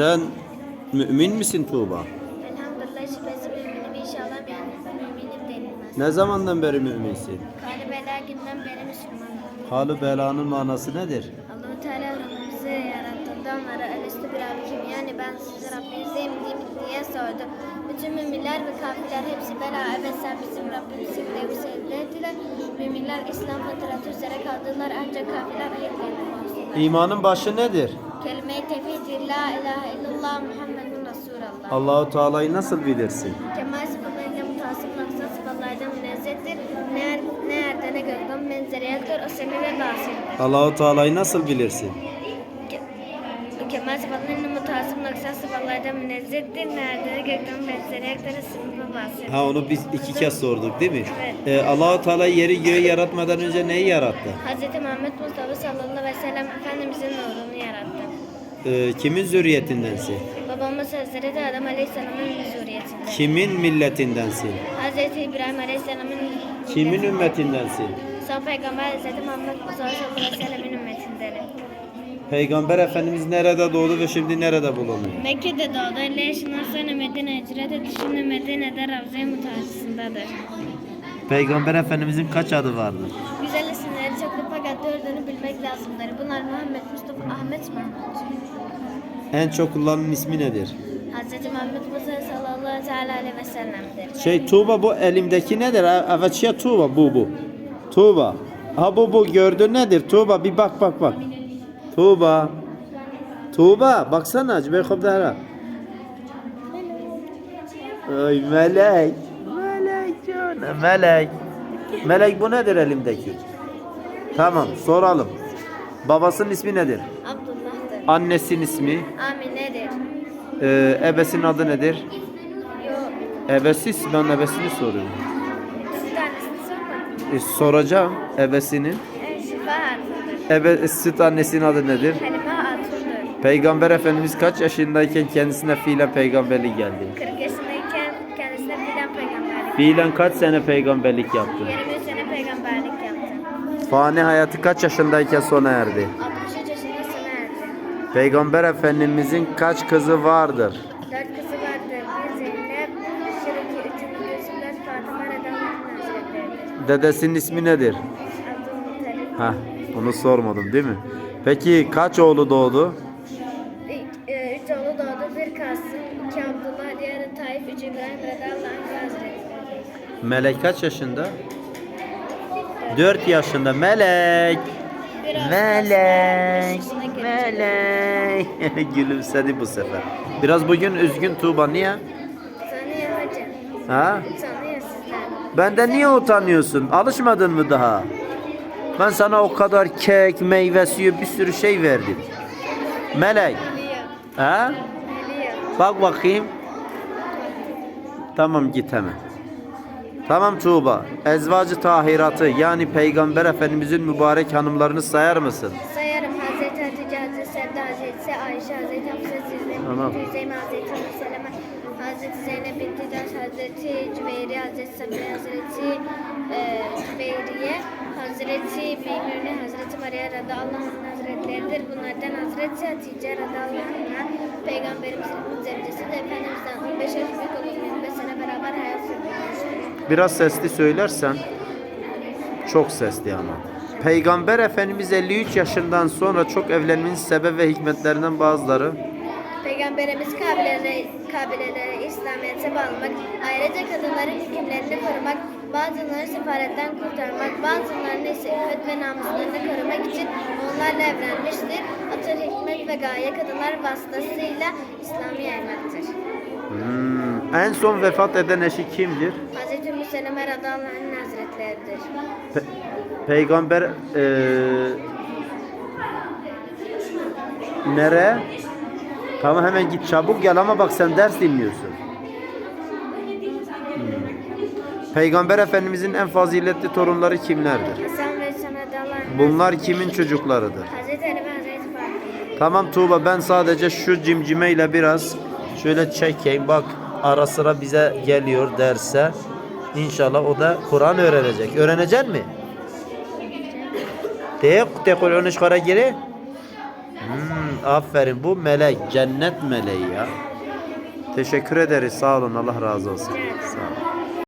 Sen mümin misin Tuğba? Elhamdülillah şüphesiz müminim inşallah ben müminim denilmez. Ne zamandan beri müminsin? Kâli bela günden beri Müslümanım. Halı belanın manası nedir? Allah-u Teala Rabbimizi yarattığında onlara elüstü bir Rabbi kim? Yani ben değil mi diye sordu. Bütün müminler ve kafirler hepsi bela evet sen bizim Rabbimizsin diye söylediler. Müminler İslam fıtratı üzere kaldılar ancak kafirler bozdular. İmanın başı nedir? La ilahe illallah Muhammedun Resulallah. Allahu Teala'yı nasıl bilirsin? Kemal sıfatlarıyla mutasip maksa sıfatlardan münezzehtir. Ne, ne erde ne gölden benzeriyettir. O sebeple dasirdir. Allahu Teala'yı nasıl bilirsin? Ke- Kemal sıfatlarıyla mutasip maksa sıfatlardan münezzehtir. Ne erde ne gölden benzeriyettir. O sebeple dasirdir. Ha onu biz iki kez sorduk değil mi? Evet. Ee, Allahu Teala yeri göğü yaratmadan önce neyi yarattı? Hz. Muhammed Mustafa sallallahu aleyhi ve sellem Efendimizin nurunu yarattı e, kimin zürriyetindensin? Babamız Hazreti Adam Aleyhisselam'ın zürriyetinden. Kimin milletindensin? Hazreti İbrahim Aleyhisselam'ın Kimin ümmetindensin? Son Peygamber Hazreti Muhammed Mustafa Aleyhisselam'ın ümmetindenim. Peygamber Efendimiz nerede doğdu ve şimdi nerede bulunuyor? Mekke'de doğdu. 50 yaşından sonra Medine'ye hicret etti. Şimdi Medine'de Ravza-i Mutahhası'ndadır. Peygamber Efendimizin kaç adı vardır? 150 dikkatli bilmek lazımdır. Bunlar Muhammed, Mustafa, Ahmet, Mahmut. En çok kullanılan ismi nedir? Hz. Muhammed Mustafa sallallahu aleyhi ve sellem'dir. Şey Tuğba bu elimdeki nedir? Evet ya Tuğba bu bu. Tuğba. Ha bu bu gördün nedir? Tuğba bir bak bak bak. Tuğba. Tuğba baksana Cübeykob Dara. Ay melek. Melek canım melek. Melek bu nedir elimdeki? Tamam soralım. Babasının ismi nedir? Abdullah'dır. Annesinin ismi. Amine'dir. Ee, ebesinin adı nedir? Yok. Ebesi ben ebesini soruyorum. Tanesini sormadım. E, soracağım ebesinin. En şifa harfidir. Ebe, süt annesinin adı nedir? Halime Hatun'dur. Peygamber Efendimiz kaç yaşındayken kendisine fiilen peygamberlik geldi? 40 yaşındayken kendisine bilen peygamberlik. Fiilen kaç sene peygamberlik yaptı? 23 sene peygamberlik. Fani hayatı kaç yaşındayken sona erdi? 63 yaşında sona erdi. Peygamber Efendimizin kaç kızı vardır? Dört kızı vardı. Bir Zeynep, Şiriki, üçüncü Gülsüm, dört Fatıma Radallahu Hazretleri'dir. Dedesinin ismi nedir? Abdülmuttalip. Heh, bunu sormadım değil mi? Peki kaç oğlu doğdu? İlk, e, Üç oğlu doğdu. Bir Kasım, iki Abdullah, diğeri Tayyip, üç İbrahim Hazretleri. Melek kaç yaşında? 4 yaşında. Melek. Melek. gelecek. Melek. Gülümsedi bu sefer. Biraz bugün üzgün Tuğba niye? Tanıyor hocam. Ha? Tanıyor sizden. Benden niye utanıyorsun? Alışmadın mı daha? Ben sana o kadar kek, meyve suyu bir sürü şey verdim. Melek. Ha? Bak bakayım. Tamam git hemen. Tamam Tuğba. Ezvacı tahiratı yani Peygamber Efendimizin mübarek hanımlarını sayar mısın? Sayarım Hazreti Hatice, Hazreti Sevda, Hazreti Ayşe, Hazreti Hafsa, Hazreti Tamam. Hüseyin, Hazreti Ümmü Seleme, Hazreti Zeynep binti Caş, Hazreti Cüveyri, Hazreti Safiye, Hazreti e, Cüveyriye, Hazreti Meymune, Hazreti Maria radıyallahu anh hazretleridir. Bunlardan Hazreti Hatice radıyallahu anh'a Peygamberimizin zevcesi de Efendimiz'den 15 yaş büyük Biraz sesli söylersen. Çok sesli ama. Peygamber Efendimiz 53 yaşından sonra çok evlenmenin sebep ve hikmetlerinden bazıları Peygamberimiz kabilelere, kabilelere İslamiyet'e bağlamak, ayrıca kadınların hükümlerini korumak, bazılarını sefaletten kurtarmak, bazılarını ise iffet ve namuslarını korumak için onlarla evlenmiştir. Atır hikmet ve gaye kadınlar vasıtasıyla İslam'ı yaymaktır. Hmm, en son vefat eden eşi kimdir? Seleme radıyallahu anh hazretleridir. Pe- Peygamber eee nere? Tamam hemen git çabuk gel ama bak sen ders dinliyorsun. Hmm. Peygamber Efendimizin en faziletli torunları kimlerdir? Bunlar kimin çocuklarıdır? Ali ve. Tamam Tuğba ben sadece şu cimcimeyle biraz şöyle çekeyim. Bak ara sıra bize geliyor derse. İnşallah o da Kur'an öğrenecek. Öğrenecek mi? Tek tek onu çıkara geri. Hmm, aferin. Bu melek. Cennet meleği ya. Teşekkür ederiz. Sağ olun. Allah razı olsun. Sağ olun.